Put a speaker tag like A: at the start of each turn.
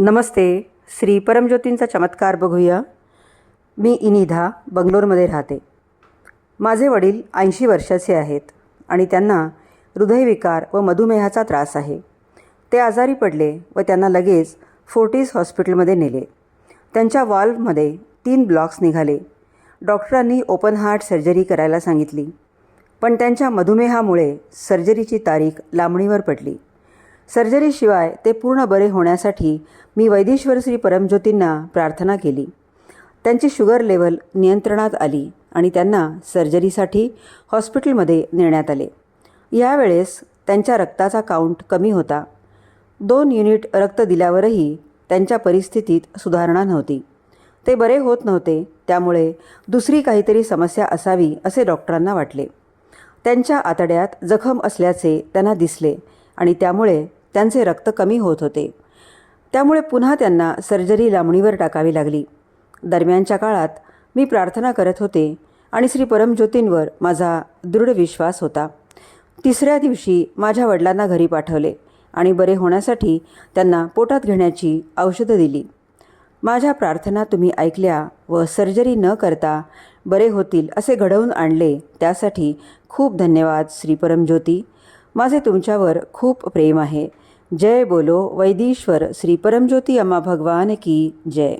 A: नमस्ते श्री परमज्योतींचा चमत्कार बघूया. मी इनिधा बंगलोरमध्ये राहते. माझे वडील ऐंशी वर्षाचे आहेत आणि त्यांना हृदयविकार व मधुमेहाचा त्रास आहे. ते आजारी पडले व त्यांना लगेच फोर्टीज हॉस्पिटलमध्ये नेले. त्यांच्या वाल्वमध्ये तीन ब्लॉक्स निघाले. डॉक्टरांनी ओपन हार्ट सर्जरी करायला सांगितली. पण त्यांच्या मधुमेहामुळे सर्जरीची तारीख लांबणीवर पडली. सर्जरीशिवाय ते पूर्ण बरे होण्यासाठी मी वैदेश्वर श्री परमज्योतींना प्रार्थना केली. त्यांची शुगर लेवल नियंत्रणात आली आणि त्यांना सर्जरीसाठी हॉस्पिटलमध्ये नेण्यात आले. यावेळेस त्यांच्या रक्ताचा काउंट कमी होता. दोन युनिट रक्त दिल्यावरही त्यांच्या परिस्थितीत सुधारणा नव्हती. ते बरे होत नव्हते त्यामुळे दुसरी काहीतरी समस्या असावी असे डॉक्टरांना वाटले. त्यांच्या आतड्यात जखम असल्याचे त्यांना दिसले आणि त्यामुळे त्यांचे रक्त कमी होत होते. त्यामुळे पुन्हा त्यांना सर्जरी लांबणीवर टाकावी लागली. दरम्यानच्या काळात मी प्रार्थना करत होते आणि श्री परमज्योतींवर माझा दृढ विश्वास होता. तिसऱ्या दिवशी माझ्या वडिलांना घरी पाठवले आणि बरे होण्यासाठी त्यांना पोटात घेण्याची औषधं दिली. माझ्या प्रार्थना तुम्ही ऐकल्या व सर्जरी न करता बरे होतील असे घडवून आणले त्यासाठी खूप धन्यवाद श्री परमज्योती. माझे तुमच्यावर खूप प्रेम आहे. जय बोलो वैदीश्वर श्री परमज्योती अम्मा भगवान की जय.